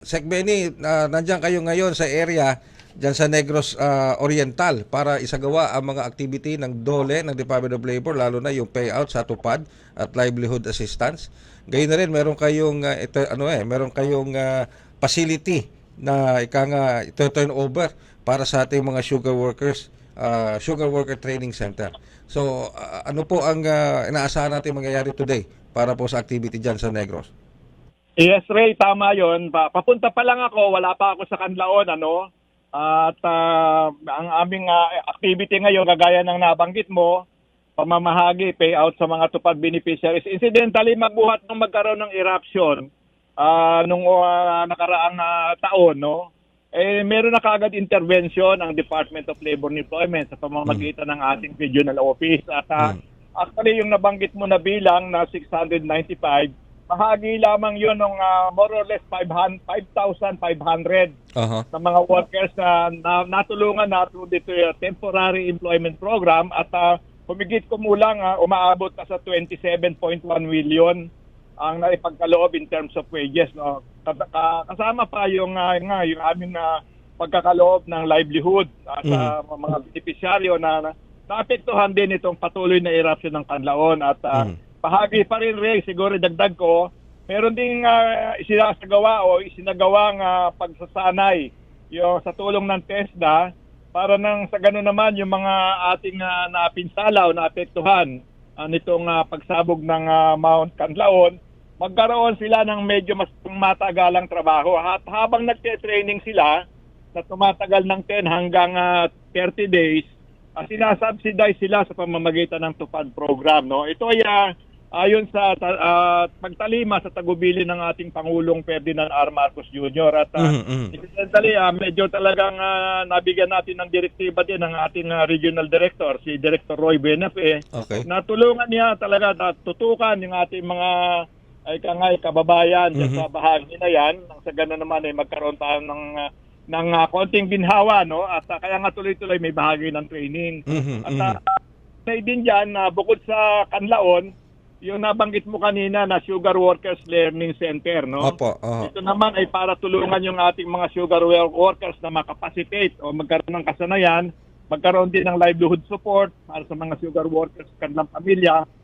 Sec Benny, uh, nandiyan kayo ngayon sa area dyan sa Negros ah, Oriental para isagawa ang mga activity ng DOLE ng Department of Labor lalo na yung payout sa tupad at livelihood assistance. Gayun na rin meron kayong ah, ito ano eh, meron kayong ah, facility na ika nga ito turn over para sa ating mga sugar workers, ah, sugar worker training center. So ah, ano po ang ah, inaasahan natin mangyayari today para po sa activity dyan sa Negros? Yes, Ray, tama yon. Pa- papunta pa lang ako, wala pa ako sa Kanlaon, ano? At ah, ang aming ah, activity ngayon, kagaya ng nabanggit mo, pamamahagi, payout sa mga tupad beneficiaries. Incidentally, magbuhat nung magkaroon ng eruption ah, nung ah, nakaraang ah, taon, no? Eh, meron na kaagad intervention ang Department of Labor and Employment sa pamamagitan ng ating regional office. At ah, Mm. actually, yung nabanggit mo na bilang na 695, bahagi lamang yun ng ah, more or less 500 5,500 Aha. na mga workers na, na natulungan na through the uh, temporary employment program at uh, humigit kumulang ah, umaabot na sa 27.1 million ang naipagkaloob in terms of wages no Ka- ka- kasama pa yung ah, nga yung aming na pagkakaloob ng livelihood ah, sa mga beneficiaryo na, na naapektuhan din itong patuloy na eruption ng Kanlaon at ah, Mhm. Bahagi pa rin Ray, siguro dagdag ko meron ding uh, isinasagawa o isinagawang ah, pagsasanay yung sa tulong ng TESDA para nang sa gano'n naman yung mga ating uh, napinsala o naapektuhan ah, nitong ah, pagsabog ng ah, Mount Canlaon, magkaroon sila ng medyo mas matagalang trabaho. At habang nagte-training sila, na tumatagal ng 10 hanggang ah, 30 days, uh, sinasubsidize sila sa pamamagitan ng tupad program. No? Ito ay ah, ayon sa ah, pagtalima sa tagubili ng ating Pangulong Ferdinand R. Marcos Jr. At Mhm, mhm. incidentally, ah, medyo talagang ah, nabigyan natin ng direktiba din ng ating ah, regional director, si Director Roy Benafe, Okay. natulungan niya talaga na tutukan yung ating mga ay kangay kababayan Mhm. sa bahagi na yan. Nang sa gano'n naman ay magkaroon tayo ng ah, ng ah, konting ginhawa no at ah, kaya nga tuloy-tuloy may bahagi ng training. Mhm, At uh, may din dyan na bukod sa Kanlaon, yung nabanggit mo kanina na Sugar Workers Learning Center, no? Opo. aha. Ito naman ay para tulungan yung ating mga sugar work- workers na makapacitate o magkaroon ng kasanayan, magkaroon din ng livelihood support para sa mga sugar workers kanilang pamilya